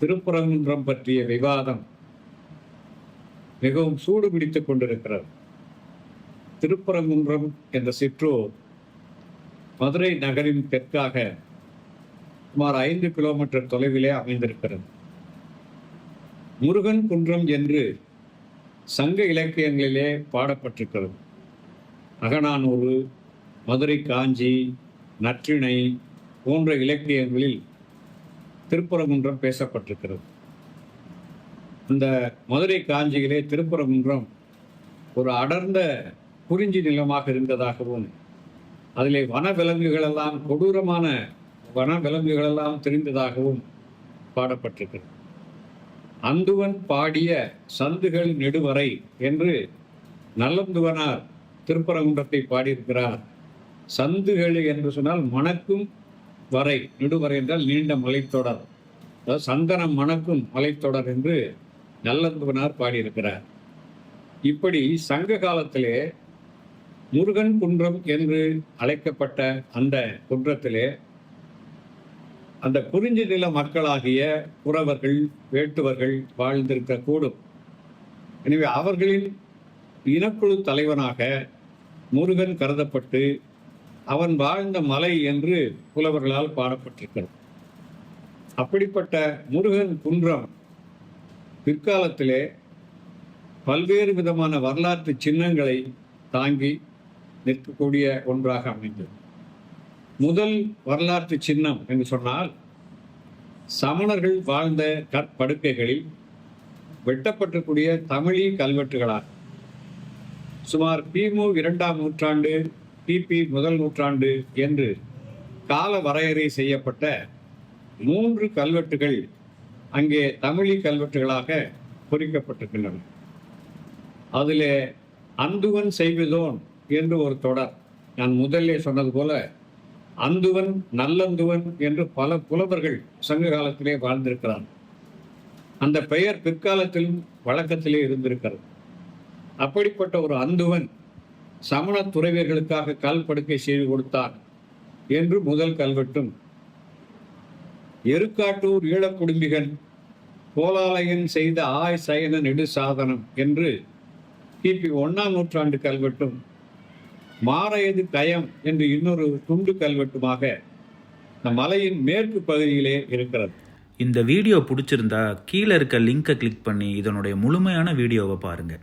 திருப்பரங்குன்றம் பற்றிய விவாதம் மிகவும் சூடு பிடித்துக் கொண்டிருக்கிறது. திருப்பரங்குன்றம் என்ற சிற்றூர் மதுரை நகரின் தெற்காக சுமார் ஐந்து கிலோமீட்டர் தொலைவிலே அமைந்திருக்கிறது. முருகன் குன்றம் என்று சங்க இலக்கியங்களிலே பாடப்பட்டிருக்கிறது. அகநானூறு மதுரை காஞ்சி நற்றிணை போன்ற இலக்கியங்களில் திருப்பரங்குன்றம் பேசப்பட்டிருக்கிறது. இந்த மதுரை காஞ்சியிலே திருப்பரங்குன்றம் ஒரு அடர்ந்த குறிஞ்சி நிலமாக இருந்ததாகவும் அதிலே வனவிலங்குகளெல்லாம் கொடூரமான வனவிலங்குகளெல்லாம் தெரிந்ததாகவும் பாடப்பட்டிருக்கிறது. அந்துவன் பாடிய சந்துகள் நெடுவரை என்று நல்லந்துவனார் திருப்பரங்குன்றத்தை பாடியிருக்கிறார். சந்துகள் என்று சொன்னால் மணக்கும் வரை நெடுவரை என்றால் நீண்ட மலைத்தொடர். அதாவது சந்தனம் மணக்கும் மலைத்தொடர் என்று நல்லந்துவனார் பாடியிருக்கிறார். இப்படி சங்க காலத்திலே முருகன் குன்றம் என்று அழைக்கப்பட்ட அந்த குன்றத்திலே அந்த குறிஞ்சி நில மக்களாகிய புறவர்கள் வேட்டுவர்கள் வாழ்ந்திருக்கக்கூடும் எனவே அவர்களின் இனக்குழு தலைவனாக முருகன் கருதப்பட்டு அவன் வாழ்ந்த மலை என்று புலவர்களால் பாடப்பட்டிருக்கிறது. அப்படிப்பட்ட முருகன் குன்றம் பிற்காலத்திலே பல்வேறு விதமான வரலாற்று சின்னங்களை தாங்கி நிற்கக்கூடிய ஒன்றாக அமைந்தது. முதல் வரலாற்று சின்னம் என்று சொன்னால் சமணர்கள் வாழ்ந்த கற்படுக்கைகளில் வெட்டப்பட்டக்கூடிய தமிழி கல்வெட்டுகளாக சுமார் பிமு இரண்டாம் நூற்றாண்டு கிபி முதல் நூற்றாண்டு என்று கால வரையறை செய்யப்பட்ட மூன்று கல்வெட்டுகள் அங்கே தமிழி கல்வெட்டுகளாக பொறிக்கப்பட்டிருக்கின்றன. அதில் அந்துவன் செய்வதோன் என்று ஒரு தொடர். நான் முதலே சொன்னது போல அந்துவன் நல்லந்துவன் என்று பல புலவர்கள் சங்க காலத்திலே வாழ்ந்திருக்கிறார் அந்த பெயர் பிற்காலத்திலும் வழக்கத்திலே இருந்திருக்கிறது. அப்படிப்பட்ட ஒரு அந்துவன் சமண துறவியர்களுக்காக கல் படுக்கை செய்து கொடுத்தார் என்று முதல் கல்வெட்டும் எருக்காட்டூர் ஈழக்குடும்பிகன் கோலாலயன் செய்த ஆய் சயன நெடு சாதனம் என்று கிபி ஒன்னாம் நூற்றாண்டு கல்வெட்டும் மாறையது கயம் என்று இன்னொரு துண்டு கல்வெட்டுமாக இந்த மலையின் மேற்கு பகுதியிலே இருக்கிறது. இந்த வீடியோ பிடிச்சிருந்தா கீழே இருக்க லிங்கை கிளிக் பண்ணி இதனுடைய முழுமையான வீடியோவை பாருங்கள்